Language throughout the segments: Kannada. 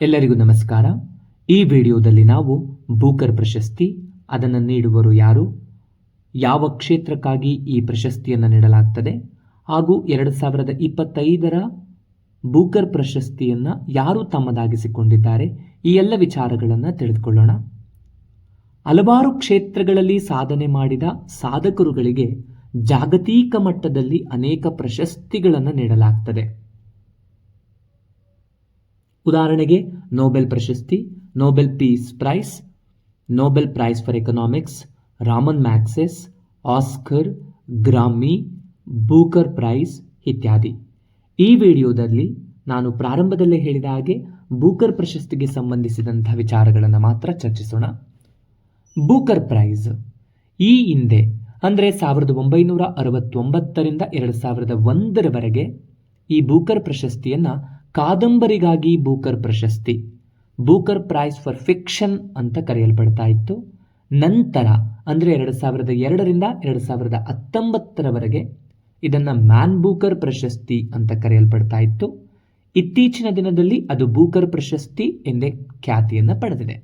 ಎಲ್ಲರಿಗೂ ನಮಸ್ಕಾರ. ಈ ವಿಡಿಯೋದಲ್ಲಿ ನಾವು ಬೂಕರ್ ಪ್ರಶಸ್ತಿ, ಅದನ್ನು ನೀಡುವರು ಯಾರು, ಯಾವ ಕ್ಷೇತ್ರಕ್ಕಾಗಿ ಈ ಪ್ರಶಸ್ತಿಯನ್ನು ನೀಡಲಾಗ್ತದೆ, ಹಾಗೂ ಎರಡು ಸಾವಿರದ ಇಪ್ಪತ್ತೈದರ ಬೂಕರ್ ಪ್ರಶಸ್ತಿಯನ್ನು ಯಾರು ತಮ್ಮದಾಗಿಸಿಕೊಂಡಿದ್ದಾರೆ, ಈ ಎಲ್ಲ ವಿಚಾರಗಳನ್ನು ತಿಳಿದುಕೊಳ್ಳೋಣ. ಹಲವಾರು ಕ್ಷೇತ್ರಗಳಲ್ಲಿ ಸಾಧನೆ ಮಾಡಿದ ಸಾಧಕರುಗಳಿಗೆ ಜಾಗತಿಕ ಮಟ್ಟದಲ್ಲಿ ಅನೇಕ ಪ್ರಶಸ್ತಿಗಳನ್ನು ನೀಡಲಾಗ್ತದೆ. ಉದಾಹರಣೆಗೆ ನೋಬೆಲ್ ಪ್ರಶಸ್ತಿ Nobel peace prize Nobel prize for economics Ramon Magsaysay Oscar Grammy Booker prize ಇತ್ಯಾದಿ. ಈ ವಿಡಿಯೋದಲ್ಲಿ ನಾನು ಪ್ರಾರಂಭದಲ್ಲೇ ಹೇಳಿದ ಹಾಗೆ ಬೂಕರ್ ಪ್ರಶಸ್ತಿಗೆ ಸಂಬಂಧಿಸಿದಂಥ ವಿಚಾರಗಳನ್ನು ಮಾತ್ರ ಚರ್ಚಿಸೋಣ. ಬೂಕರ್ ಪ್ರೈಸ್ ಈ ಹಿಂದೆ, ಅಂದರೆ ಸಾವಿರದ ಒಂಬೈನೂರ ಅರವತ್ತೊಂಬತ್ತರಿಂದ ಎರಡು ಸಾವಿರದ ಒಂದರವರೆಗೆ ಈ ಬೂಕರ್ ಪ್ರಶಸ್ತಿಯನ್ನು ಕಾದಂಬರಿಗಾಗಿ ಬೂಕರ್ ಪ್ರಶಸ್ತಿ. ಬೂಕರ್ ಪ್ರೈಸ್ ಫಾರ್ ಫಿಕ್ಷನ್ ಅಂತ ಕರೆಯಲ್ಪಡ್ತಾ ಇತ್ತು. ನಂತರ, ಅಂದರೆ ಎರಡು ಸಾವಿರದ ಎರಡರಿಂದ ಎರಡು ಸಾವಿರದ ಹತ್ತೊಂಬತ್ತರವರೆಗೆ ಇದನ್ನು ಮ್ಯಾನ್ ಬೂಕರ್ ಪ್ರಶಸ್ತಿ ಅಂತ ಕರೆಯಲ್ಪಡ್ತಾ ಇತ್ತು. ಇತ್ತೀಚಿನ ದಿನದಲ್ಲಿ ಅದು ಬೂಕರ್ ಪ್ರಶಸ್ತಿ ಎಂದೇ ಖ್ಯಾತಿಯನ್ನು ಪಡೆದಿದೆ.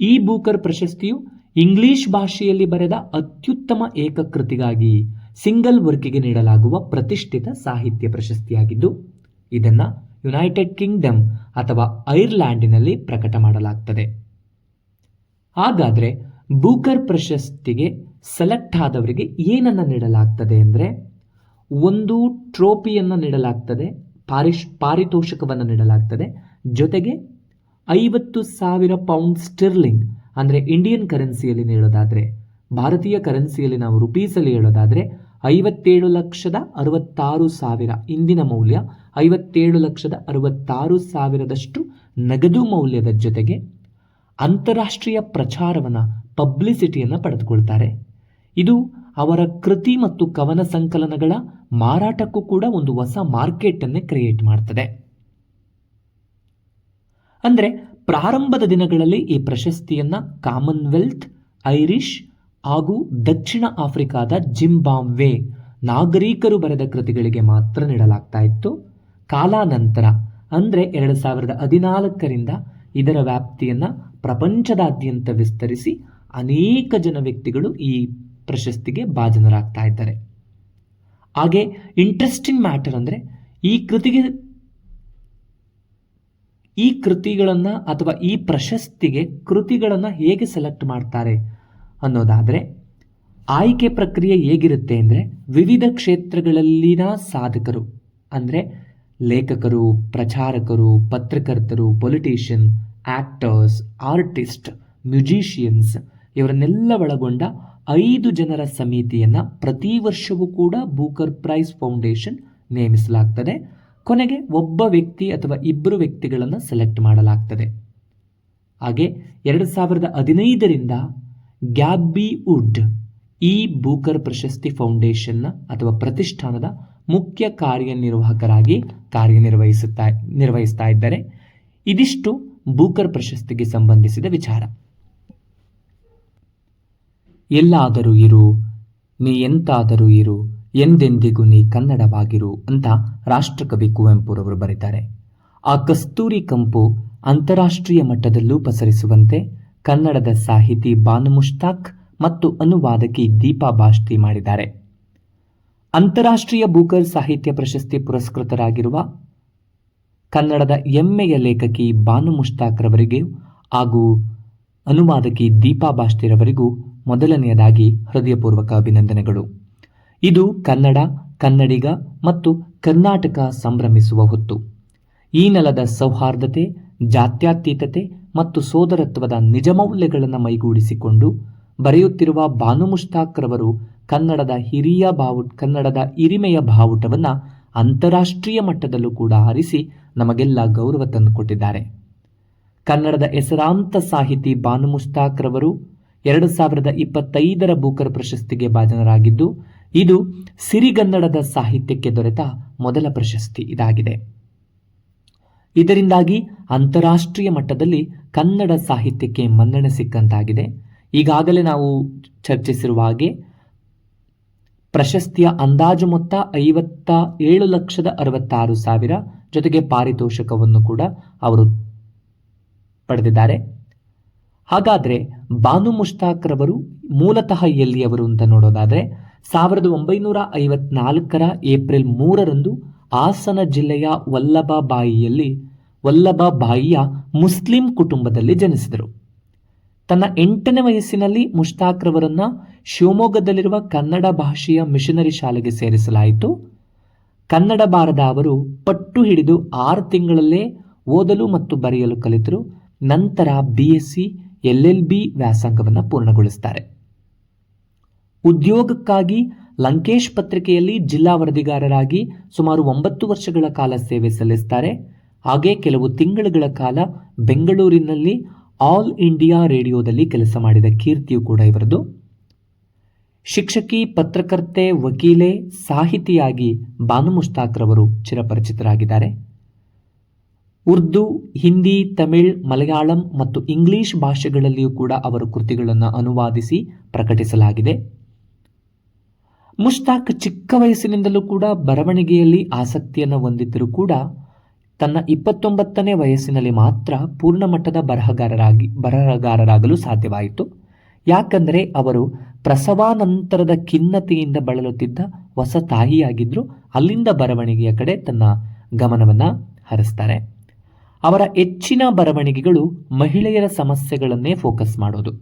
ಈ ಬೂಕರ್ ಪ್ರಶಸ್ತಿಯು ಇಂಗ್ಲಿಷ್ ಭಾಷೆಯಲ್ಲಿ ಬರೆದ ಅತ್ಯುತ್ತಮ ಏಕಕೃತಿಗಾಗಿ ಸಿಂಗಲ್ ವರ್ಕಿಗೆ ನೀಡಲಾಗುವ ಪ್ರತಿಷ್ಠಿತ ಸಾಹಿತ್ಯ ಪ್ರಶಸ್ತಿಯಾಗಿದ್ದು ಇದನ್ನು ಯುನೈಟೆಡ್ ಕಿಂಗ್ಡಮ್ ಅಥವಾ ಐರ್ಲ್ಯಾಂಡಿನಲ್ಲಿ ಪ್ರಕಟ ಮಾಡಲಾಗ್ತದೆ. ಹಾಗಾದರೆ ಬೂಕರ್ ಪ್ರಶಸ್ತಿಗೆ ಸೆಲೆಕ್ಟ್ ಆದವರಿಗೆ ಏನನ್ನು ನೀಡಲಾಗ್ತದೆ ಅಂದರೆ ಒಂದು ಟ್ರೋಫಿಯನ್ನು ನೀಡಲಾಗ್ತದೆ, ಪಾರಿಶ್, ಪಾರಿತೋಷಕವನ್ನು ನೀಡಲಾಗ್ತದೆ, ಜೊತೆಗೆ ಐವತ್ತು ಸಾವಿರ ಪೌಂಡ್ ಸ್ಟಿರ್ಲಿಂಗ್ ಅಂದರೆ ಇಂಡಿಯನ್ ಕರೆನ್ಸಿಯಲ್ಲಿ ನೀಡೋದಾದರೆ, ಭಾರತೀಯ ಕರೆನ್ಸಿಯಲ್ಲಿ ನಾವು ರುಪೀಸಲ್ಲಿ ಹೇಳೋದಾದರೆ ಐವತ್ತೇಳು ಲಕ್ಷದ ಅರವತ್ತಾರು ಸಾವಿರ ಇಂದಿನ ಮೌಲ್ಯ ಐವತ್ತೇಳು ಲಕ್ಷದ ಅರವತ್ತಾರು ಸಾವಿರದಷ್ಟು ನಗದು ಮೌಲ್ಯದ ಜೊತೆಗೆ ಅಂತಾರಾಷ್ಟ್ರೀಯ ಪ್ರಚಾರವನ್ನು, ಪಬ್ಲಿಸಿಟಿಯನ್ನು ಪಡೆದುಕೊಳ್ತಾರೆ. ಇದು ಅವರ ಕೃತಿ ಮತ್ತು ಕವನ ಸಂಕಲನಗಳ ಮಾರಾಟಕ್ಕೂ ಕೂಡ ಒಂದು ಹೊಸ ಮಾರ್ಕೆಟನ್ನೇ ಕ್ರಿಯೇಟ್ ಮಾಡ್ತದೆ. ಅಂದರೆ ಪ್ರಾರಂಭದ ದಿನಗಳಲ್ಲಿ ಈ ಪ್ರಶಸ್ತಿಯನ್ನು ಕಾಮನ್ವೆಲ್ತ್, ಐರಿಷ್ ಹಾಗೂ ದಕ್ಷಿಣ ಆಫ್ರಿಕಾದ ಜಿಂಬಾಬ್ವೆ ನಾಗರಿಕರು ಬರೆದ ಕೃತಿಗಳಿಗೆ ಮಾತ್ರ ನೀಡಲಾಗ್ತಾ ಇತ್ತು. ಕಾಲಾನಂತರ, ಅಂದರೆ ಎರಡು ಸಾವಿರದ ಹದಿನಾಲ್ಕರಿಂದ ಇದರ ವ್ಯಾಪ್ತಿಯನ್ನು ಪ್ರಪಂಚದಾದ್ಯಂತ ವಿಸ್ತರಿಸಿ ಅನೇಕ ಜನ ವ್ಯಕ್ತಿಗಳು ಈ ಪ್ರಶಸ್ತಿಗೆ ಭಾಜನರಾಗ್ತಾ ಇದ್ದಾರೆ. ಹಾಗೆ ಇಂಟ್ರೆಸ್ಟಿಂಗ್ ಮ್ಯಾಟರ್ ಅಂದರೆ ಈ ಕೃತಿಗೆ, ಈ ಕೃತಿಗಳನ್ನು ಅಥವಾ ಈ ಪ್ರಶಸ್ತಿಗೆ ಕೃತಿಗಳನ್ನು ಹೇಗೆ ಸೆಲೆಕ್ಟ್ ಮಾಡ್ತಾರೆ ಅನ್ನೋದಾದರೆ, ಆಯ್ಕೆ ಪ್ರಕ್ರಿಯೆ ಹೇಗಿರುತ್ತೆ ಅಂದರೆ ವಿವಿಧ ಕ್ಷೇತ್ರಗಳಲ್ಲಿನ ಸಾಧಕರು, ಅಂದರೆ ಲೇಖಕರು, ಪ್ರಚಾರಕರು, ಪತ್ರಕರ್ತರು ಪೊಲಿಟಿಷಿಯನ್ ಆ್ಯಕ್ಟರ್ಸ್ ಆರ್ಟಿಸ್ಟ್ ಮ್ಯೂಜಿಷಿಯನ್ಸ್ ಇವರನ್ನೆಲ್ಲ ಒಳಗೊಂಡ ಐದು ಜನರ ಸಮಿತಿಯನ್ನು ಪ್ರತಿ ವರ್ಷವೂ ಕೂಡ ಬೂಕರ್ ಪ್ರೈಸ್ ಫೌಂಡೇಶನ್ ನೇಮಿಸಲಾಗ್ತದೆ. ಕೊನೆಗೆ ಒಬ್ಬ ವ್ಯಕ್ತಿ ಅಥವಾ ಇಬ್ಬರು ವ್ಯಕ್ತಿಗಳನ್ನು ಸೆಲೆಕ್ಟ್ ಮಾಡಲಾಗ್ತದೆ. ಹಾಗೆ ಎರಡು ಸಾವಿರದ ಹದಿನೈದರಿಂದ ಗ್ಯಾಬ್ಬಿ ವುಡ್ ಈ ಬೂಕರ್ ಪ್ರಶಸ್ತಿ ಫೌಂಡೇಶನ್ನ ಅಥವಾ ಪ್ರತಿಷ್ಠಾನದ ಮುಖ್ಯ ಕಾರ್ಯನಿರ್ವಾಹಕರಾಗಿ ಕಾರ್ಯನಿರ್ವಹಿಸುತ್ತಾ, ನಿರ್ವಹಿಸ್ತಾ ಇದ್ದಾರೆ. ಇದಿಷ್ಟು ಬೂಕರ್ ಪ್ರಶಸ್ತಿಗೆ ಸಂಬಂಧಿಸಿದ ವಿಚಾರ. ಎಲ್ಲಾದರೂ ಇರು, ನೀ ಎಂತಾದರೂ ಇರು, ಎಂದೆಂದಿಗೂ ನೀ ಕನ್ನಡವಾಗಿರು ಅಂತ ರಾಷ್ಟ್ರಕವಿ ಕುವೆಂಪುರವರು ಬರೀತಾರೆ. ಆ ಕಸ್ತೂರಿ ಕಂಪು ಅಂತಾರಾಷ್ಟ್ರೀಯ ಮಟ್ಟದಲ್ಲೂ ಪಸರಿಸುವಂತೆ ಕನ್ನಡದ ಸಾಹಿತಿ ಬಾನು ಮುಷ್ತಾಕ್ ಮತ್ತು ಅನುವಾದಕಿ ದೀಪಾ ಬಾಷ್ಟಿ ಮಾಡಿದ್ದಾರೆ. ಅಂತಾರಾಷ್ಟ್ರೀಯ ಬೂಕರ್ ಸಾಹಿತ್ಯ ಪ್ರಶಸ್ತಿ ಪುರಸ್ಕೃತರಾಗಿರುವ ಕನ್ನಡದ ಎಮ್ಮೆಯ ಲೇಖಕಿ ಬಾನು ಮುಷ್ತಾಕ್ರವರಿಗೆ ಹಾಗೂ ಅನುವಾದಕಿ ದೀಪಾ ಬಾಷ್ಟಿರವರಿಗೂ ಮೊದಲನೆಯದಾಗಿ ಹೃದಯಪೂರ್ವಕ ಅಭಿನಂದನೆಗಳು. ಇದು ಕನ್ನಡ, ಕನ್ನಡಿಗ ಮತ್ತು ಕರ್ನಾಟಕ ಸಂಭ್ರಮಿಸುವ ಹೊತ್ತು. ಈ ನೆಲದ ಸೌಹಾರ್ದತೆ, ಜಾತ್ಯತೀತತೆ ಮತ್ತು ಸೋದರತ್ವದ ನಿಜ ಮೌಲ್ಯಗಳನ್ನು ಮೈಗೂಡಿಸಿಕೊಂಡು ಬರೆಯುತ್ತಿರುವ ಬಾನು ಮುಷ್ತಾಕ್ರವರು ಕನ್ನಡದ ಹಿರಿಯ ಬಾವು ಕನ್ನಡದ ಹಿರಿಮೆಯ ಬಾವುಟವನ್ನು ಅಂತಾರಾಷ್ಟ್ರೀಯ ಮಟ್ಟದಲ್ಲೂ ಕೂಡ ಹರಿಸಿ ನಮಗೆಲ್ಲ ಗೌರವ ತಂದುಕೊಟ್ಟಿದ್ದಾರೆ ಕನ್ನಡದ ಹೆಸರಾಂತ ಸಾಹಿತಿ ಬಾನು ಮುಷ್ತಾಕ್ರವರು ಎರಡು ಸಾವಿರದ ಇಪ್ಪತ್ತೈದರ ಬೂಕರ್ ಪ್ರಶಸ್ತಿಗೆ ಭಾಜನರಾಗಿದ್ದು, ಇದು ಸಿರಿಗನ್ನಡದ ಸಾಹಿತ್ಯಕ್ಕೆ ದೊರೆತ ಮೊದಲ ಪ್ರಶಸ್ತಿ ಇದಾಗಿದೆ. ಇದರಿಂದಾಗಿ ಅಂತಾರಾಷ್ಟ್ರೀಯ ಮಟ್ಟದಲ್ಲಿ ಕನ್ನಡ ಸಾಹಿತ್ಯಕ್ಕೆ ಮನ್ನಣೆ ಸಿಕ್ಕಂತಾಗಿದೆ. ಈಗಾಗಲೇ ನಾವು ಚರ್ಚಿಸಿರುವ ಹಾಗೆ ಪ್ರಶಸ್ತಿಯ ಅಂದಾಜು ಮೊತ್ತ ಐವತ್ತ ಏಳು ಲಕ್ಷದ ಅರವತ್ತಾರು ಸಾವಿರ ಜೊತೆಗೆ ಪಾರಿತೋಷಕವನ್ನು ಕೂಡ ಅವರು ಪಡೆದಿದ್ದಾರೆ. ಹಾಗಾದರೆ ಬಾನು ಮುಷ್ತಾಕ್ ರವರು ಮೂಲತಃ ಎಲ್ಲಿಯವರು ಅಂತ ನೋಡೋದಾದರೆ ಸಾವಿರದ ಒಂಬೈನೂರ ಐವತ್ನಾಲ್ಕರ ಏಪ್ರಿಲ್ ಮೂರರಂದು ಹಾಸನ ಜಿಲ್ಲೆಯ ವಲ್ಲಭಬಾಯಿಯಲ್ಲಿ, ವಲ್ಲಭಬಾಯಿಯ ಮುಸ್ಲಿಂ ಕುಟುಂಬದಲ್ಲಿ ಜನಿಸಿದರು. ತನ್ನ ಎಂಟನೇ ವಯಸ್ಸಿನಲ್ಲಿ ಮುಷ್ತಾಕ್ರವರನ್ನು ಶಿವಮೊಗ್ಗದಲ್ಲಿರುವ ಕನ್ನಡ ಭಾಷೆಯ ಮಿಷನರಿ ಶಾಲೆಗೆ ಸೇರಿಸಲಾಯಿತು. ಕನ್ನಡ ಬಾರದ ಅವರು ಪಟ್ಟು ಹಿಡಿದು ಆರು ತಿಂಗಳಲ್ಲೇ ಓದಲು ಮತ್ತು ಬರೆಯಲು ಕಲಿತರು. ನಂತರ B S C L L B ವ್ಯಾಸಂಗವನ್ನು ಪೂರ್ಣಗೊಳಿಸುತ್ತಾರೆ ಉದ್ಯೋಗಕ್ಕಾಗಿ ಲಂಕೇಶ್ ಪತ್ರಿಕೆಯಲ್ಲಿ ಜಿಲ್ಲಾ ವರದಿಗಾರರಾಗಿ ಸುಮಾರು ಒಂಬತ್ತು ವರ್ಷಗಳ ಕಾಲ ಸೇವೆ ಸಲ್ಲಿಸುತ್ತಾರೆ ಹಾಗೆ ಕೆಲವು ತಿಂಗಳುಗಳ ಕಾಲ ಬೆಂಗಳೂರಿನಲ್ಲಿ ಆಲ್ ಇಂಡಿಯಾ ರೇಡಿಯೋದಲ್ಲಿ ಕೆಲಸ ಮಾಡಿದ ಕೀರ್ತಿಯು ಕೂಡ ಇವರದು. ಶಿಕ್ಷಕಿ, ಪತ್ರಕರ್ತೆ, ವಕೀಲೆ, ಸಾಹಿತಿಯಾಗಿ ಬಾನು ಮುಷ್ತಾಕ್ ರವರು ಚಿರಪರಿಚಿತರಾಗಿದ್ದಾರೆ. ಉರ್ದು, ಹಿಂದಿ, ತಮಿಳ್, ಮಲಯಾಳಂ ಮತ್ತು ಇಂಗ್ಲಿಷ್ ಭಾಷೆಗಳಲ್ಲಿಯೂ ಕೂಡ ಅವರ ಕೃತಿಗಳನ್ನು ಅನುವಾದಿಸಿ ಪ್ರಕಟಿಸಲಾಗಿದೆ. ಮುಷ್ತಾಕ್ ಚಿಕ್ಕ ವಯಸ್ಸಿನಿಂದಲೂ ಕೂಡ ಬರವಣಿಗೆಯಲ್ಲಿ ಆಸಕ್ತಿಯನ್ನು ಹೊಂದಿದ್ದರೂ ಕೂಡ ತನ್ನ ಇಪ್ಪತ್ತೊಂಬತ್ತನೇ ವಯಸ್ಸಿನಲ್ಲಿ ಮಾತ್ರ ಪೂರ್ಣ ಮಟ್ಟದ ಬರಹಗಾರರಾಗಿ, ಬರಹಗಾರರಾಗಲು ಸಾಧ್ಯವಾಯಿತು. ಯಾಕಂದರೆ ಅವರು ಪ್ರಸವಾನಂತರದ ಖಿನ್ನತೆಯಿಂದ ಬಳಲುತ್ತಿದ್ದ ಹೊಸ ತಾಯಿಯಾಗಿದ್ದರು ಅಲ್ಲಿಂದ ಬರವಣಿಗೆಯ ಕಡೆ ತನ್ನ ಗಮನವನ್ನು ಹರಿಸ್ತಾರೆ. ಅವರ ಹೆಚ್ಚಿನ ಬರವಣಿಗೆಗಳು ಮಹಿಳೆಯರ ಸಮಸ್ಯೆಗಳನ್ನೇ ಫೋಕಸ್ ಮಾಡೋದು.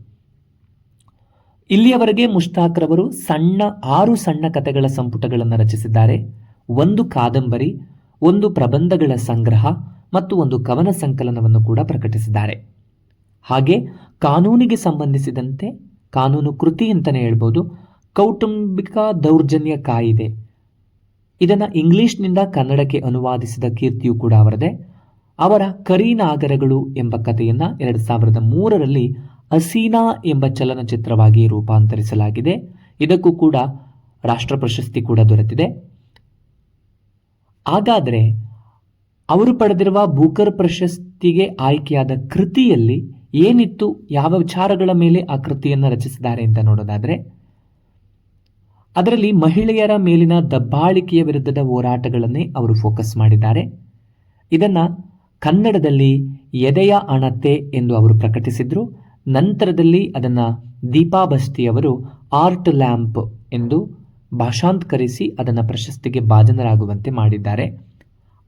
ಇಲ್ಲಿಯವರೆಗೆ ಮುಷ್ತಾಕ್ರವರು ಸಣ್ಣ, ಆರು ಸಣ್ಣ ಕಥೆಗಳ ಸಂಪುಟಗಳನ್ನು ರಚಿಸಿದ್ದಾರೆ. ಒಂದು ಕಾದಂಬರಿ ಒಂದು ಪ್ರಬಂಧಗಳ ಸಂಗ್ರಹ ಮತ್ತು ಒಂದು ಕವನ ಸಂಕಲನವನ್ನು ಕೂಡ ಪ್ರಕಟಿಸಿದ್ದಾರೆ. ಹಾಗೆ ಕಾನೂನಿಗೆ ಸಂಬಂಧಿಸಿದಂತೆ ಕಾನೂನು ಕೃತಿ ಅಂತಲೇ ಹೇಳ್ಬೋದು, ಕೌಟುಂಬಿಕ ದೌರ್ಜನ್ಯ ಕಾಯಿದೆ. ಇದನ್ನು ಇಂಗ್ಲಿಷ್ನಿಂದ ಕನ್ನಡಕ್ಕೆ ಅನುವಾದಿಸಿದ ಕೀರ್ತಿಯು ಕೂಡ ಅವರದೇ. ಅವರ ಕರಿನಾಗರಗಳು ಎಂಬ ಕಥೆಯನ್ನು ಎರಡು ಸಾವಿರದ ಮೂರರಲ್ಲಿ ಹಸೀನಾ ಎಂಬ ಚಲನಚಿತ್ರವಾಗಿ ರೂಪಾಂತರಿಸಲಾಗಿದೆ. ಇದಕ್ಕೂ ಕೂಡ ರಾಷ್ಟ್ರ ಪ್ರಶಸ್ತಿ ಕೂಡ ದೊರೆತಿದೆ. ಹಾಗಾದರೆ ಅವರು ಪಡೆದಿರುವ ಬೂಕರ್ ಪ್ರಶಸ್ತಿಗೆ ಆಯ್ಕೆಯಾದ ಕೃತಿಯಲ್ಲಿ ಏನಿತ್ತು, ಯಾವ ವಿಚಾರಗಳ ಮೇಲೆ ಆ ಕೃತಿಯನ್ನು ರಚಿಸಿದ್ದಾರೆ ಅಂತ ನೋಡೋದಾದರೆ, ಅದರಲ್ಲಿ ಮಹಿಳೆಯರ ಮೇಲಿನ ದಬ್ಬಾಳಿಕೆಯ ವಿರುದ್ಧದ ಹೋರಾಟಗಳನ್ನೇ ಅವರು ಫೋಕಸ್ ಮಾಡಿದ್ದಾರೆ. ಇದನ್ನು ಕನ್ನಡದಲ್ಲಿ ಎದೆಯ ಅಣತೆ ಎಂದು ಅವರು ಪ್ರಕಟಿಸಿದರು. ನಂತರದಲ್ಲಿ ಅದನ್ನು ದೀಪಾ ಬಸ್ತಿಯವರು ಆರ್ಟ್ ಲ್ಯಾಂಪ್ ಎಂದು ಭಾಷಾಂತರಿಸಿ ಅದನ್ನು ಪ್ರಶಸ್ತಿಗೆ ಭಾಜನರಾಗುವಂತೆ ಮಾಡಿದ್ದಾರೆ.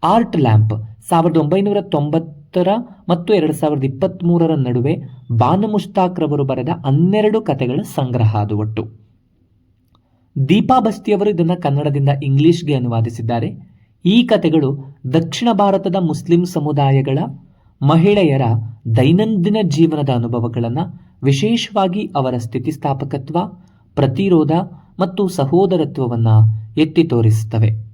ಆರ್ಟ್ ಲ್ಯಾಂಪ್ ಸಾವಿರದ ಒಂಬೈನೂರ ತೊಂಬತ್ತರ ಮತ್ತು ಎರಡು ಸಾವಿರದ ಇಪ್ಪತ್ತ್ಮೂರರ ನಡುವೆ ಬಾನು ಮುಷ್ತಾಕ್ ರವರು ಬರೆದ ಹನ್ನೆರಡು ಕಥೆಗಳ ಸಂಗ್ರಹ ಅದು ಒಟ್ಟು ದೀಪಾ ಬಸ್ತಿಯವರು ಇದನ್ನು ಕನ್ನಡದಿಂದ ಇಂಗ್ಲಿಷ್ಗೆ ಅನುವಾದಿಸಿದ್ದಾರೆ. ಈ ಕಥೆಗಳು ದಕ್ಷಿಣ ಭಾರತದ ಮುಸ್ಲಿಂ ಸಮುದಾಯಗಳ ಮಹಿಳೆಯರ ದೈನಂದಿನ ಜೀವನದ ಅನುಭವಗಳನ್ನು ವಿಶೇಷವಾಗಿ ಅವರ ಸ್ಥಿತಿಸ್ಥಾಪಕತ್ವ, ಪ್ರತಿರೋಧ ಮತ್ತು ಸಹೋದರತ್ವವನ್ನು ಎತ್ತಿ ತೋರಿಸುತ್ತವೆ.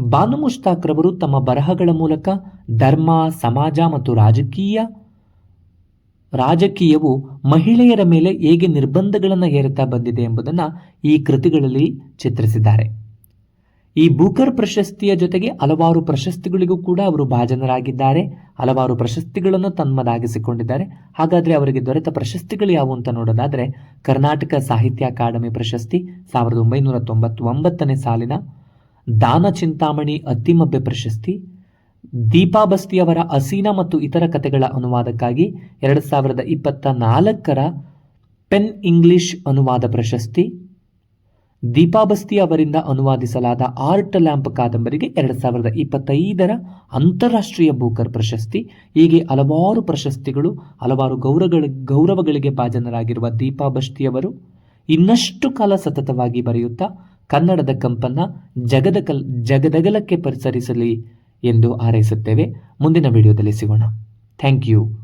ಬಾನು ಮುಷ್ತಾಕ್ ರವರು ತಮ್ಮ ಬರಹಗಳ ಮೂಲಕ ಧರ್ಮ, ಸಮಾಜ ಮತ್ತು ರಾಜಕೀಯ, ರಾಜಕೀಯವು ಮಹಿಳೆಯರ ಮೇಲೆ ಹೇಗೆ ನಿರ್ಬಂಧಗಳನ್ನು ಹೇರುತ್ತಾ ಬಂದಿದೆ ಎಂಬುದನ್ನು ಈ ಕೃತಿಗಳಲ್ಲಿ ಚಿತ್ರಿಸಿದ್ದಾರೆ. ಈ ಬೂಕರ್ ಪ್ರಶಸ್ತಿಯ ಜೊತೆಗೆ ಹಲವಾರು ಪ್ರಶಸ್ತಿಗಳಿಗೂ ಕೂಡ ಅವರು ಭಾಜನರಾಗಿದ್ದಾರೆ. ಹಲವಾರು ಪ್ರಶಸ್ತಿಗಳನ್ನು ತನ್ಮದಾಗಿಸಿಕೊಂಡಿದ್ದಾರೆ ಹಾಗಾದರೆ ಅವರಿಗೆ ದೊರೆತ ಪ್ರಶಸ್ತಿಗಳು ಯಾವುವು ಅಂತ ನೋಡೋದಾದರೆ ಕರ್ನಾಟಕ ಸಾಹಿತ್ಯ ಅಕಾಡೆಮಿ ಪ್ರಶಸ್ತಿ ಸಾವಿರದ ಒಂಬೈನೂರ ತೊಂಬತ್ತೊಂಬತ್ತನೇ ಸಾಲಿನ ದಾನ ಚಿಂತಾಮಣಿ ಅತ್ತಿಮಬ್ಬೆ ಪ್ರಶಸ್ತಿ ದೀಪಾ ಬಸ್ತಿಯವರ ಅಸೀನ ಮತ್ತು ಇತರ ಕಥೆಗಳ ಅನುವಾದಕ್ಕಾಗಿ ಎರಡು ಸಾವಿರದ ಇಪ್ಪತ್ತ ನಾಲ್ಕರ ಪೆನ್ ಇಂಗ್ಲಿಷ್ ಅನುವಾದ ಪ್ರಶಸ್ತಿ ದೀಪಾಬಸ್ತಿ ಅವರಿಂದ ಅನುವಾದಿಸಲಾದ ಆರ್ಟ್ ಲ್ಯಾಂಪ್ ಕಾದಂಬರಿಗೆ ಎರಡು ಸಾವಿರದ ಇಪ್ಪತ್ತೈದರ ಅಂತಾರಾಷ್ಟ್ರೀಯ ಬೂಕರ್ ಪ್ರಶಸ್ತಿ, ಹೀಗೆ ಹಲವಾರು ಪ್ರಶಸ್ತಿಗಳು, ಹಲವಾರು ಗೌರವಗಳ ಗೌರವಗಳಿಗೆ ಭಾಜನರಾಗಿರುವ ದೀಪಾಬಸ್ತಿಯವರು ಇನ್ನಷ್ಟು ಕಾಲ ಸತತವಾಗಿ ಬರೆಯುತ್ತಾ, ಕನ್ನಡದ ಕಂಪನ್ನ ಜಗದ ಕಲ್, ಜಗದಗಲಕ್ಕೆ ಪರಿಸರಿಸಲಿ ಎಂದು ಹಾರೈಸುತ್ತೇವೆ. ಮುಂದಿನ ವಿಡಿಯೋದಲ್ಲಿ ಸಿಗೋಣ. Thank you.